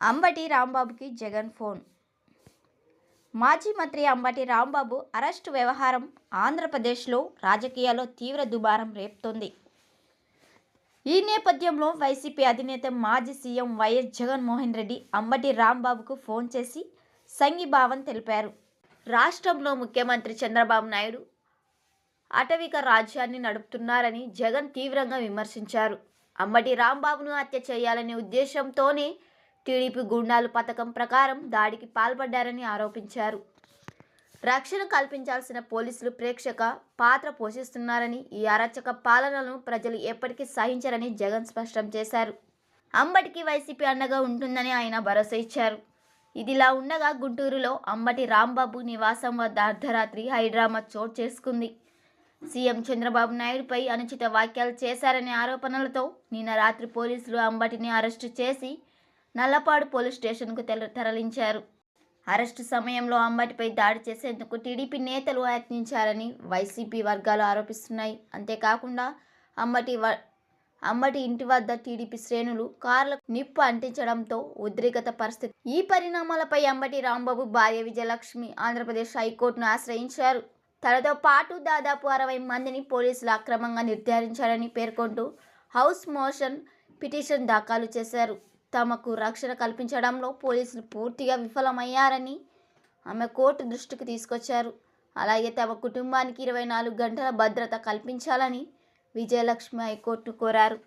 Ambati రాంబాబుకి Jagan phone. మాజీ మంత్రి Ambati Rambabu arrest వ్యవహారం ఆంధ్రప్రదేశ్లో రాజకీయాల్లో తీవ్ర దుబారం రేపుతోంది. ఈ నేపథ్యంలో వైసీపీ అధినేత మాజీ సీఎం వైఎస్ జగన్మోహన్ రెడ్డి అంబటి రాంబాబుకు ఫోన్ చేసి సంఘీభావం తెలిపారు. రాష్ట్రంలో ముఖ్యమంత్రి చంద్రబాబు నాయుడు అటవిక రాజ్యాన్ని నడుపుతున్నారని జగన్ తీవ్రంగా విమర్శించారు. అంబటి రాంబాబును హత్య చేయాలనే ఉద్దేశంతోనే టీడీపీ గుండాలు పథకం ప్రకారం దాడికి పాల్పడ్డారని ఆరోపించారు. రక్షణ కల్పించాల్సిన పోలీసులు ప్రేక్షక పాత్ర పోషిస్తున్నారని ఈ అరచక పాలనను ప్రజలు ఎప్పటికీ సహించరని జగన్ స్పష్టం చేశారు. అంబటికి వైసీపీ అండగా ఉంటుందని ఆయన భరోసా ఇచ్చారు. ఇదిలా ఉండగా గుంటూరులో అంబటి రాంబాబు నివాసం వద్ద అర్ధరాత్రి హైడ్రామా చోటు చేసుకుంది. సీఎం చంద్రబాబు నాయుడుపై అనుచిత వ్యాఖ్యలు చేశారనే ఆరోపణలతో నిన్న రాత్రి పోలీసులు అంబటిని అరెస్టు చేసి నల్లపాడు పోలీస్ స్టేషన్కు తరలించారు. అరెస్టు సమయంలో అంబటిపై దాడి చేసేందుకు టీడీపీ నేతలు యత్నించారని వైసీపీ వర్గాలు ఆరోపిస్తున్నాయి. అంతేకాకుండా అంబటి వ- అంబటి ఇంటి వద్ద టీడీపీ శ్రేణులు కార్లకు నిప్పు అంటించడంతో ఉద్రిక్త పరిస్థితి. ఈ పరిణామాలపై అంబటి రాంబాబు భార్య విజయలక్ష్మి ఆంధ్రప్రదేశ్ హైకోర్టును ఆశ్రయించారు. తనతో పాటు దాదాపు అరవై మందిని పోలీసులు అక్రమంగా నిర్ధారించారని పేర్కొంటూ హౌస్ మోషన్ పిటిషన్ దాఖలు చేశారు. తమకు రక్షణ కల్పించడంలో పోలీసులు పూర్తిగా విఫలమయ్యారని ఆమె కోర్టు దృష్టికి తీసుకొచ్చారు. అలాగే తమ కుటుంబానికి ఇరవై నాలుగు గంటల భద్రత కల్పించాలని విజయలక్ష్మి హైకోర్టు కోరారు.